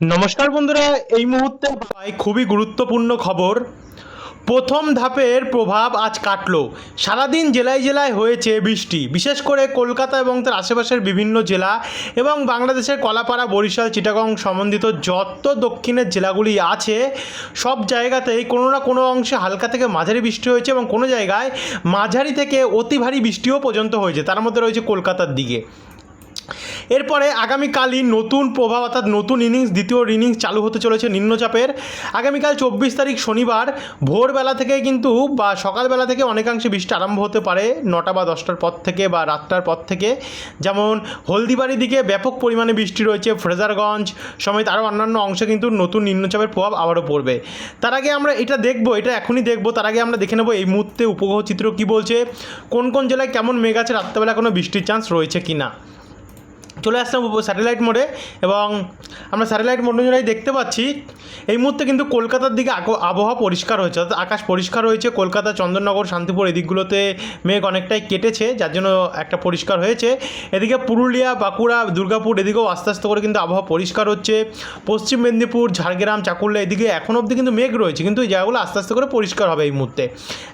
নমস্কার বন্ধুরা, এই মুহূর্তে পাই খুবই গুরুত্বপূর্ণ খবর। প্রথম ধাপের প্রভাব আজ কাটলো। সারাদিন জেলায় জেলায় হয়েছে বৃষ্টি। বিশেষ করে কলকাতা এবং তার আশেপাশের বিভিন্ন জেলা এবং বাংলাদেশের কলাপাড়া, বরিশাল, চিটাগং সম্বন্ধিত যত দক্ষিণের জেলাগুলি আছে, সব জায়গাতেই কোনো না কোনো অংশে হালকা থেকে মাঝারি বৃষ্টি হয়েছে এবং কোনো জায়গায় মাঝারি থেকে অতি ভারী বৃষ্টিও পর্যন্ত হয়েছে। তার মধ্যে রয়েছে কলকাতার দিকে। এরপরে আগামীকালই নতুন প্রভাব, অর্থাৎ নতুন ইনিংস, দ্বিতীয় ইনিংস চালু হতে চলেছে নিম্নচাপের। আগামীকাল চব্বিশ তারিখ শনিবার, ভোরবেলা থেকে কিন্তু বা সকালবেলা থেকে অনেকাংশে বৃষ্টি আরম্ভ হতে পারে নটা বা দশটার পর থেকে বা রাতটার পর থেকে। যেমন হলদিবাড়ির দিকে ব্যাপক পরিমাণে বৃষ্টি রয়েছে, ফ্রেজারগঞ্জ সমেত আরও অন্যান্য অংশে কিন্তু নতুন নিম্নচাপের প্রভাব আবারও পড়বে। তার আগে আমরা এটা দেখব, এটা এখনই দেখব, তার আগে আমরা দেখে নেব এই মুহূর্তে উপগ্রহ চিত্র কী বলছে, কোন কোন জেলায় কেমন মেঘ আছে, রাত্রেবেলা কোনো বৃষ্টির চান্স রয়েছে কি না চলে আসলাম স্যাটেলাইট মোডে এবং আমরা স্যাটেলাইট মোড অনুযায়ী দেখতে পাচ্ছি, এই মুহূর্তে কিন্তু কলকাতার দিকে আবহাওয়া পরিষ্কার হয়েছে, অর্থাৎ আকাশ পরিষ্কার হয়েছে, কলকাতা, চন্দননগর, শান্তিপুর এদিকগুলোতে মেঘ অনেকটাই কেটেছে, যার জন্য একটা পরিষ্কার হয়েছে। এদিকে পুরুলিয়া, বাঁকুড়া, দুর্গাপুর এদিকেও আস্তে আস্তে করে কিন্তু আবহাওয়া পরিষ্কার হচ্ছে। পশ্চিম মেদিনীপুর, ঝাড়গ্রাম, চাকুল্লা এদিকে এখন অবধি কিন্তু মেঘ রয়েছে, কিন্তু এই জায়গাগুলো আস্তে আস্তে করে পরিষ্কার হবে এই মুহূর্তে।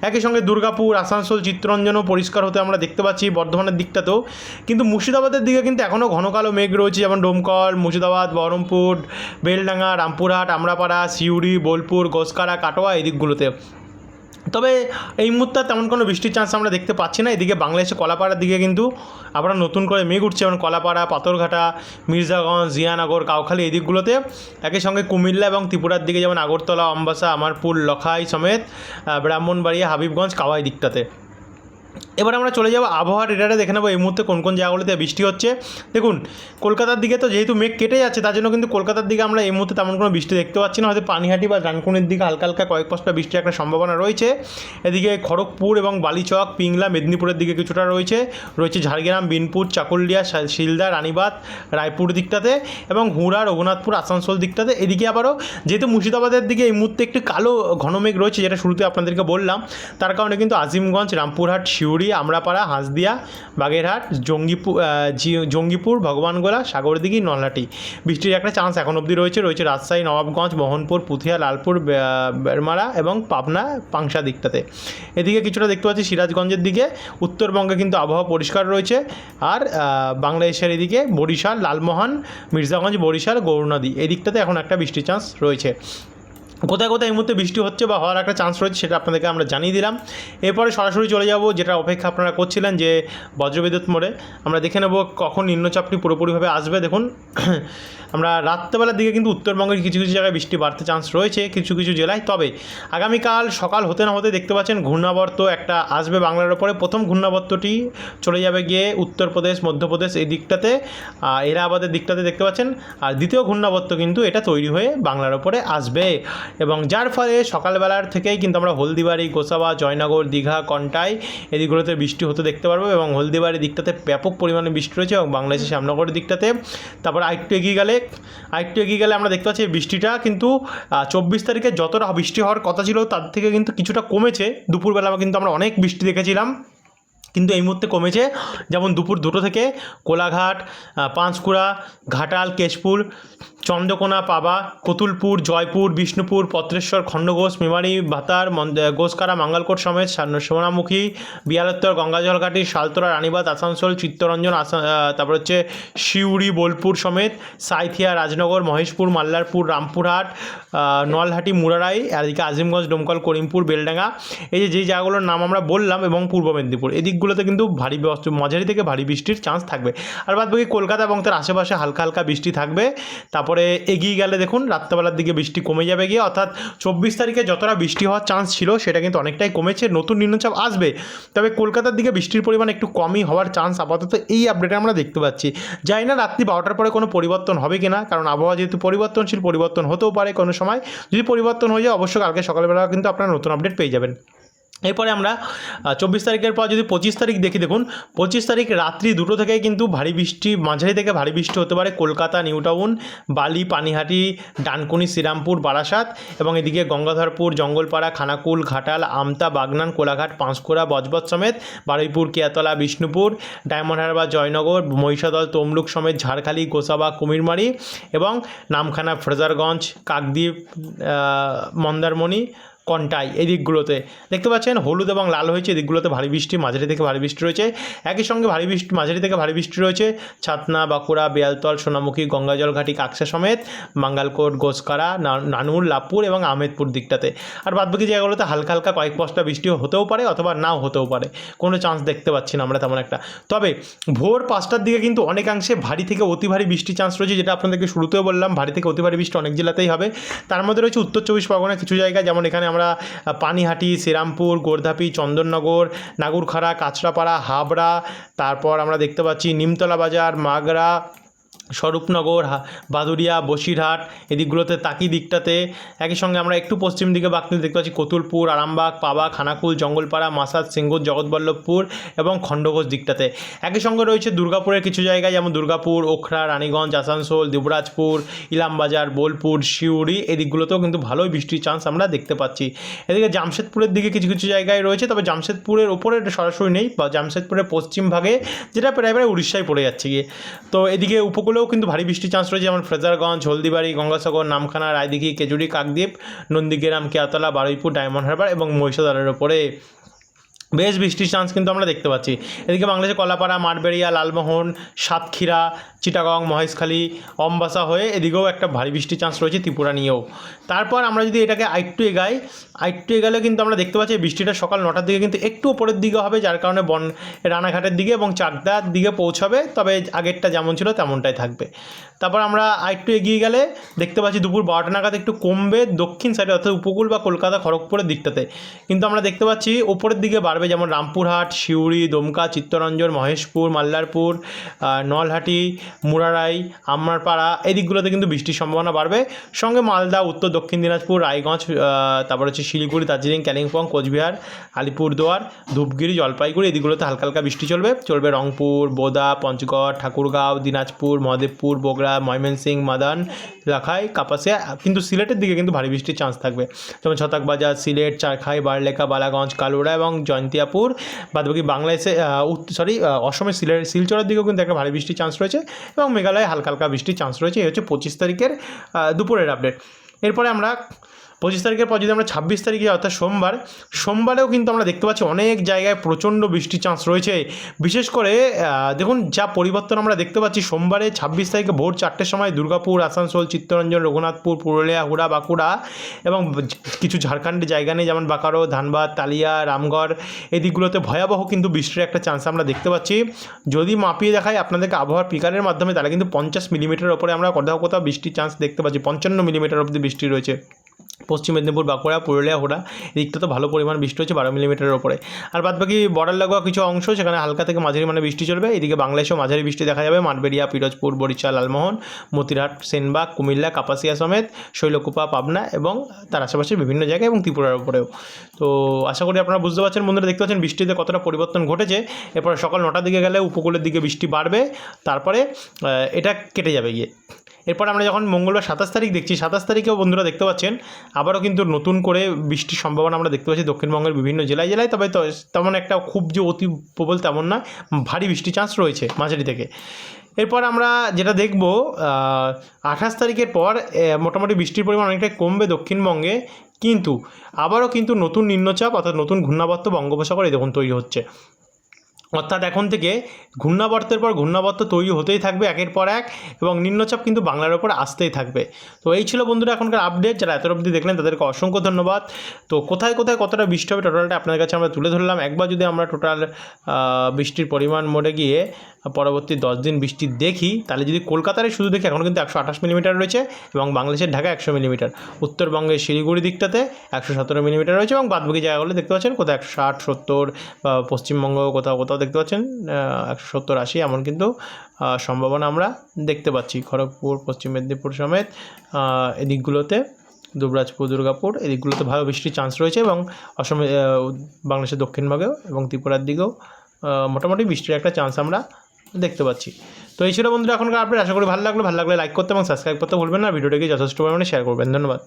একই সঙ্গে দুর্গাপুর, আসানসোল, চিত্তরঞ্জনও পরিষ্কার হতে আমরা দেখতে পাচ্ছি বর্ধমানের দিকটাতেও। কিন্তু মুর্শিদাবাদের দিকে কিন্তু এখনও ঘন কালো মেঘ রয়েছে, যেমন ডোমকল, মুর্শিদাবাদ, বহরমপুর, বেলডাঙ্গা, রামপুরহাট, আমরাপাড়া, সিউড়ি, বোলপুর, গোসকারা, কাটোয়া এই দিকগুলোতে। তবে এই মুহূর্তে তেমন কোনো বৃষ্টির চান্স আমরা দেখতে পাচ্ছি না। এদিকে বাংলাদেশে কলাপাড়ার দিকে কিন্তু আবার নতুন করে মেঘ উঠছে, যেমন কলাপাড়া, পাথরঘাটা, মির্জাগঞ্জ, জিয়ানগর, কাউখালী এই দিকগুলোতে। একই সঙ্গে কুমিল্লা এবং ত্রিপুরার দিকে যেমন আগরতলা, অম্বাসা, আমারপুর, লখাই সমেত ব্রাহ্মণবাড়িয়া, হাবিবগঞ্জ, কাওয়াই দিকটাতে। এবার আমরা চলে যাব আবহাওয়ার রেডারে দেখে নেব এই মুহূর্তে কোন কোন জায়গাগুলোতে বৃষ্টি হচ্ছে। দেখুন, কলকাতার দিকে তো যেহেতু মেঘ কেটে যাচ্ছে, তার জন্য কিন্তু কলকাতার দিকে আমরা এই মুহূর্তে তেমন কোনো বৃষ্টি দেখতে পাচ্ছি না। হয়তো পানিহাটি বা ডানকুনির দিকে হালকা হালকা কয়েক পশটা বৃষ্টির একটা সম্ভাবনা রয়েছে। এদিকে খড়গপুর এবং বালিচক, পিংলা, মেদিনীপুরের দিকে কিছুটা রয়েছে। রয়েছে ঝাড়গ্রাম, বিনপুর, চাকুলিয়া শিলদা রানীবাদ রায়পুর দিকটাতে এবং হুড়া, রঘুনাথপুর, আসানসোল দিকটাতে। এদিকে আবারও যেহেতু মুর্শিদাবাদের দিকে এই মুহূর্তে একটি কালো ঘন মেঘ রয়েছে, যেটা শুরুতে আপনাদেরকে বললাম, তার কারণে কিন্তু আজিমগঞ্জ, রামপুরহাট শিউড়ি, আমরাপাড়া, হাঁসদিয়া, বাগেরহাট জঙ্গিপুর জঙ্গিপুর, ভগবানগোলা, সাগরদিঘি, নলহাটি। বৃষ্টির একটা চান্স এখন অবধি রয়েছে। রয়েছে রাজশাহী, নবাবগঞ্জ, মোহনপুর, পুথিয়া, লালপুর বেরমারা এবং পাবনা, পাংশা দিকটাতে। এদিকে কিছুটা দেখতে পাচ্ছি সিরাজগঞ্জের দিকে। উত্তরবঙ্গে কিন্তু আবহাওয়া পরিষ্কার রয়েছে। আর বাংলাদেশের এদিকে বরিশাল, লালমোহন, মির্জাগঞ্জ, বরিশাল গৌরনদী এই দিকটাতে এখন একটা বৃষ্টির চান্স রয়েছে। কোথায় কোথায় এই মুহূর্তে বৃষ্টি হচ্ছে বা হওয়ার একটা চান্স রয়েছে সেটা আপনাদেরকে আমরা জানিয়ে দিলাম। এরপরে সরাসরি চলে যাব, যেটা অপেক্ষা আপনারা করছিলেন যে বজ্রবিদ্যুৎ মোড়ে। আমরা দেখে নেব কখন নিম্নচাপটি পুরোপুরিভাবে আসবে। দেখুন, আমরা রাত্রেবেলার দিকে কিন্তু উত্তরবঙ্গের কিছু কিছু জায়গায় বৃষ্টি বাড়তে চান্স রয়েছে কিছু কিছু জেলায়। তবে আগামীকাল সকাল হতে না হতে দেখতে পাচ্ছেন ঘূর্ণাবর্ত একটা আসবে বাংলার ওপরে প্রথম ঘূর্ণাবর্তটি চলে যাবে গিয়ে উত্তরপ্রদেশ, মধ্যপ্রদেশ এই দিকটাতে। এলাহাবাদের দিকটাতে দেখতে পাচ্ছেন। আর দ্বিতীয় ঘূর্ণাবর্ত কিন্তু এটা তৈরি হয়ে বাংলার ওপরে আসবে। এবং যার ফলে সকালবেলার থেকেই কিন্তু আমরা হলদিবাড়ি, গোসাবা, জয়নগর, দীঘা, কন্টাই এদিকগুলোতে বৃষ্টি হতে দেখতে পারব এবং হলদিবাড়ির দিকটাতে ব্যাপক পরিমাণে বৃষ্টি রয়েছে এবং বাংলাদেশের শ্যামনগরের দিকটাতে। তারপর আরেকটু এগিয়ে গেলে, আরেকটু এগিয়ে গেলে আমরা দেখতে পাচ্ছি বৃষ্টিটা কিন্তু চব্বিশ তারিখে যতটা বৃষ্টি হওয়ার কথা ছিল তার থেকে কিন্তু কিছুটা কমেছে। দুপুরবেলা কিন্তু আমরা অনেক বৃষ্টি দেখেছিলাম, কিন্তু এই মুহূর্তে কমেছে। যেমন দুপুর দুটো থেকে কোলাঘাট পাঁশকুড়া ঘাটাল, কেশপুর চন্দ্রকোনা পাবা, কতুলপুর, জয়পুর, বিষ্ণুপুর, পত্রেশ্বর, খণ্ডঘোষ, মেমারি, ভাতার গোসকারা মাঙ্গালকোট সমেত সান- সোনামুখী, বিয়ালোত্তর, গঙ্গাজলঘাটি সালতোরা রানীবাদ আসানসোল, চিত্তরঞ্জন, আসা তারপর হচ্ছে শিউড়ি, বোলপুর সমেত সাইথিয়া, রাজনগর, মহেশপুর, মাল্লারপুর, রামপুরহাট নলহাটি, মুরারাই, এদিকে আজিমগঞ্জ, ডোমকল, করিমপুর, বেলডাঙ্গা। এই যে, যেই জায়গাগুলোর নাম আমরা বললাম এবং পূর্ব মেদিনীপুর এই দিকগুলোতে কিন্তু ভারী মাঝারি থেকে ভারী বৃষ্টির চান্স থাকবে। আর বাদ বাকি কলকাতা এবং তার আশেপাশে হালকা হালকা বৃষ্টি থাকবে। তারপরে এগিয়ে গেলে দেখুন রাত্রেবেলার দিকে বৃষ্টি কমে যাবে গিয়ে, অর্থাৎ চব্বিশ তারিখে যতটা বৃষ্টি হওয়ার চান্স ছিল সেটা কিন্তু অনেকটাই কমেছে, নতুন নিম্নচাপ আসবে। তবে কলকাতার দিকে বৃষ্টির পরিমাণ একটু কমই হওয়ার চান্স আপাতত এই আপডেটে আমরা দেখতে পাচ্ছি। যাই না রাত্রি বারোটার পরে কোনো পরিবর্তন হবে কি না কারণ আবহাওয়া যেহেতু পরিবর্তনশীল, পরিবর্তন হতেও পারে কোনো সময়। যদি পরিবর্তন হয়ে যায়, অবশ্যই কালকে সকালবেলা কিন্তু আপনারা নতুন আপডেট পেয়ে যাবেন। এরপরে আমরা চব্বিশ তারিখের পর যদি পঁচিশ তারিখ দেখি, দেখুন, পঁচিশ তারিখ রাত্রি দুটো থেকে কিন্তু ভারী বৃষ্টি, মাঝারি থেকে ভারী বৃষ্টি হতে পারে কলকাতা, নিউ টাউন, বালি, পানিহাটি, ডানকুনি, শ্রীরামপুর, বারাসাত এবং এদিকে গঙ্গাধরপুর, জঙ্গলপাড়া, খানাকুল, ঘাটাল, আমতা, বাগনান, কোলাঘাট, পাঁশকুড়া, বজবজ সমেত বারুইপুর, কেয়াতলা, বিষ্ণুপুর, ডায়মন্ড হারবার, জয়নগর, মহিষাদল, তমলুক সমেত ঝাড়খালি, গোসাবা, কুমিরমারি এবং নামখানা, ফ্রেজারগঞ্জ, কাকদ্বীপ মন্দারমণি কন্টাই এই দিকগুলোতে। দেখতে পাচ্ছেন, হলুদ এবং লাল হয়েছে দিকগুলোতে ভারী বৃষ্টি, মাঝারি থেকে ভারী বৃষ্টি রয়েছে। একই সঙ্গে ভারী বৃষ্টি, মাঝারি থেকে ভারী বৃষ্টি রয়েছে, ছাতনা, বাঁকুড়া বেয়ালতল সোনামুখী গঙ্গাজলঘাটি কাকসা সমেত, মাঙ্গালকোট, গোসকারা নানুর লাভপুর এবং আহমেদপুর দিকটাতে। আর বাদবাকি জায়গাগুলোতে হালকা হালকা কয়েক পশটা বৃষ্টি হতেও পারে অথবা নাও হতেও পারে। কোনো চান্স দেখতে পাচ্ছি না আমরা তেমন একটা। তবে ভোর পাঁচটার দিকে কিন্তু অনেকাংশে ভারী থেকে অতি ভারী বৃষ্টির চান্স রয়েছে, যেটা আপনাদেরকে শুরুতেও বললাম, ভারী থেকে অতি ভারী বৃষ্টি অনেক জেলাতেই হবে। তার মধ্যে রয়েছে উত্তর চব্বিশ পরগনা কিছু জায়গায় যেমন এখানে আমরা, পানিহাটি, শ্রীরামপুর, গোর্ধাপি, চন্দননগর, নাগুরখাড়া, কাঁচরাপাড়া, হাবড়া, তারপর আমরা দেখতে পাচ্ছি নিমতলা বাজার, মাগরা স্বরূপনগর বাদুরিয়া বসিরহাট, এদিকগুলোতে তাকি দিকটাতে। একই সঙ্গে আমরা একটু পশ্চিম দিকে বাঁকতে দেখতে পাচ্ছি কতুলপুর, আরামবাগ পাবা খানাকুল, জঙ্গলপাড়া, মাসাদ, সিঙ্গুর, জগৎবল্লভপুর এবং খণ্ডঘোষ দিকটাতে। একই সঙ্গে রয়েছে দুর্গাপুরের কিছু জায়গায়, যেমন দুর্গাপুর, ওখরা, রানীগঞ্জ, আসানসোল, দুবরাজপুর, ইলামবাজার, বোলপুর শিউড়ি এই দিকগুলোতেও কিন্তু ভালোই বৃষ্টির চান্স আমরা দেখতে পাচ্ছি। এদিকে জামশেদপুরের দিকে কিছু কিছু জায়গায় রয়েছে, তবে জামশেদপুরের ওপরে সরাসরি নেই, বা জামশেদপুরের পশ্চিম ভাগে, যেটা প্রায় প্রায় উড়িষ্যায় পড়ে যাচ্ছে গিয়ে। তো এদিকে উপকূলেও কিন্তু ভারী বৃষ্টির চান্স রয়েছে, যেমন ফ্রেজারগঞ্জ, হলদিবাড়ি, গঙ্গাসাগর, নামখানা, রায়দিঘি, কেজুরি, কাকদ্বীপ, নন্দীগ্রাম, কেয়াতলা, বারুইপুর, ডায়মন্ড হারবার এবং মহিষাদলের ওপরে। বেশ বৃষ্টির চান্স কিন্তু আমরা দেখতে পাচ্ছি। এদিকে বাংলাদেশে কলাপাড়া, মাঠবেড়িয়া, লালমোহন, সাতক্ষীরা, চিটাগং, মহেশখালী, অম্বাসা হয়ে এদিকেও একটা ভারী বৃষ্টির চান্স রয়েছে ত্রিপুরা নিয়েও। তারপর আমরা যদি এটাকে আরেকটু এগাই, আরেকটু এগালে কিন্তু আমরা দেখতে পাচ্ছি বৃষ্টিটা সকাল নটার দিকে কিন্তু একটু ওপরের দিকে হবে, যার কারণে বন, রানাঘাটের দিকে এবং চাকদার দিকে পৌঁছাবে, তবে আগেরটা যেমন ছিল তেমনটাই থাকবে। তারপর আমরা আরেকটু এগিয়ে গেলে দেখতে পাচ্ছি দুপুর বারোটা নাগাদ একটু কমবে দক্ষিণ সাইডে অর্থাৎ উপকূল বা কলকাতা, খড়গপুরের দিকটাতে। কিন্তু আমরা দেখতে পাচ্ছি ওপরের দিকে বাড়বে যেমন রামপুরহাট, সিউড়ি, দমকা, চিত্তরঞ্জন, মহেশপুর, মাল্লারপুর নলহাটি, মুরারাই আমরারপাড়া এই দিকগুলোতে কিন্তু বৃষ্টির সম্ভাবনা বাড়বে। সঙ্গে মালদা, উত্তর, দক্ষিণ দিনাজপুর, রায়গঞ্জ তারপর হচ্ছে শিলিগুড়ি, দার্জিলিং কালিম্পং কোচবিহার, আলিপুরদুয়ার, ধূপগিরি, জলপাইগুড়ি, এই দিকগুলোতে হালকা হালকা বৃষ্টি চলবে। চলবে রংপুর, বোদা, পঞ্চগড়, ঠাকুরগাঁও, দিনাজপুর, মহাদেবপুর, বগুড়া, ময়মনসিংহ, মাদান লাখাই কাপাসিয়া, কিন্তু সিলেটের দিকে কিন্তু ভারী বৃষ্টির চান্স থাকবে। যেমন ছতাকবাজার সিলেট, চারখাই, বারলেখা, বালাগঞ্জ, কালুড়া এবং জয়ন্তিয়াপুর বাদবাকি বাংলাদেশে সরি অসমের সিলেট, শিলচরের দিকেও কিন্তু একটা ভারী বৃষ্টির চান্স রয়েছে এবং মেঘালয়ে হালকা হালকা বৃষ্টির চান্স রয়েছে। এই হচ্ছে পঁচিশ তারিখের দুপুরের আপডেট এরপরে আমরা পঁচিশ তারিখের পর যদি আমরা ছাব্বিশ তারিখে, অর্থাৎ সোমবার, সোমবারেও কিন্তু আমরা দেখতে পাচ্ছি অনেক জায়গায় প্রচণ্ড বৃষ্টির চান্স রয়েছে। বিশেষ করে দেখুন যা পরিবর্তন আমরা দেখতে পাচ্ছি, সোমবারে ছাব্বিশ তারিখে ভোর চারটের সময় দুর্গাপুর, আসানসোল, চিত্তরঞ্জন, রঘুনাথপুর, পুরুলিয়া, হুড়া, বাঁকুড়া এবং কিছু ঝাড়খণ্ডের জায়গা নেই, যেমন বাঁকারো, ধানবাদ, তালিয়া, রামগড়, এই দিকগুলোতে ভয়াবহ কিন্তু বৃষ্টির একটা চান্স আমরা দেখতে পাচ্ছি। যদি মাপিয়ে দেখায় আপনাদেরকে আবহাওয়ার পিকারের মাধ্যমে, তাহলে কিন্তু পঞ্চাশ মিলিমিটার ওপরে আমরা কোথাও কোথাও বৃষ্টির চান্স দেখতে পাচ্ছি, পঞ্চান্ন মিলিমিটার অবধি বৃষ্টি রয়েছে। পশ্চিম মেদিনীপুর, বাঁকুড়া, পুরুলিয়া, হুড়া এদিকটা তো ভালো পরিমাণ বৃষ্টি হচ্ছে বারো মিলিমিটারের ওপরে। আর বাদ বাকি বর্ডার লাগোয়া কিছু অংশ, সেখানে হালকা থেকে মাঝারি মানে বৃষ্টি চলবে। এদিকে বাংলাদেশেও মাঝারি বৃষ্টি দেখা যাবে। মাঠবেড়িয়া, পিরোজপুর, বরিশাল, লালমোহন, মতিরহাট, সেনবাগ, কুমিল্লা, কাপাসিয়া সমেত শৈলকুপা, পাবনা এবং তার আশেপাশের বিভিন্ন জায়গায় এবং ত্রিপুরার উপরেও। তো আশা করি আপনারা বুঝতে পারছেন, বন্ধুরা দেখতে পাচ্ছেন বৃষ্টিতে কতটা পরিবর্তন ঘটেছে। এরপরে সকাল নটার দিকে গেলে উপকূলের দিকে বৃষ্টি বাড়বে। তারপরে এটা কেটে যাবে গিয়ে। এরপর আমরা যখন মঙ্গলবার সাতাশ তারিখ দেখছি, সাতাশ তারিখেও বন্ধুরা দেখতে পাচ্ছেন, আবারও কিন্তু নতুন করে বৃষ্টির সম্ভাবনা আমরা দেখতে পাচ্ছি দক্ষিণবঙ্গের বিভিন্ন জেলায় জেলায়, তবে তেমন একটা খুব যে অতি প্রবল তেমন না, ভারী বৃষ্টির চান্স রয়েছে মাঝারি থেকে। এরপর আমরা যেটা দেখব আঠাশ তারিখের পর মোটামুটি বৃষ্টির পরিমাণ অনেকটাই কমবে দক্ষিণবঙ্গে, কিন্তু আবারও কিন্তু নতুন নিম্নচাপ অর্থাৎ নতুন ঘূর্ণাবর্ত বঙ্গোপসাগরে দেখুন তৈরি হচ্ছে। অর্থাৎ এখন থেকে ঘূর্ণাবর্তের পর ঘূর্ণাবর্ত তৈরি হতেই থাকবে একের পর এক এবং নিম্নচাপ কিন্তু বাংলার ওপর আসতেই থাকবে। তো এই ছিল বন্ধুরা এখনকার আপডেট যারা এত অবধি দেখলেন তাদেরকে অসংখ্য ধন্যবাদ। তো কোথায় কোথায় কতটা বৃষ্টি হবে টোটালটা আপনাদের কাছে আমরা তুলে ধরলাম। একবার যদি আমরা টোটাল বৃষ্টির পরিমাণ মোড়ে গিয়ে পরবর্তী দশ দিন বৃষ্টি দেখি, তাহলে যদি কলকাতারে শুধু দেখি, এখন কিন্তু একশো আঠাশ মিলিমিটার রয়েছে এবং বাংলাদেশের ঢাকা একশো মিলিমিটার উত্তরবঙ্গের শিলিগুড়ি দিকটাতে একশো সতেরো মিলিমিটার রয়েছে এবং বাদবাকি জায়গাগুলো দেখতে পাচ্ছেন, কোথাও একশো ষাট, সত্তর বা পশ্চিমবঙ্গ কোথাও কোথাও দেখতে পাচ্ছেন একশো সত্তর, আশি এমন কিন্তু সম্ভাবনা আমরা দেখতে পাচ্ছি। খড়গপুর, পশ্চিম মেদিনীপুর সমেত এদিকগুলোতে দুবরাজপুর, দুর্গাপুর, এদিকগুলোতে ভালো বৃষ্টির চান্স রয়েছে এবং অসমে বাংলাদেশের দক্ষিণভাগেও এবং ত্রিপুরার দিকেও মোটামুটি বৃষ্টির একটা চান্স আমরা দেখতে পাচ্ছি। তো এই ছিল বন্ধুরা এখনকার আপডেট আশা করি ভালো লাগল। ভালো লাগলে লাইক করতে এবং সাবস্ক্রাইব করতে ভুলবেন না। ভিডিওটাকে যথেষ্ট পরিমাণে শেয়ার করবেন। ধন্যবাদ।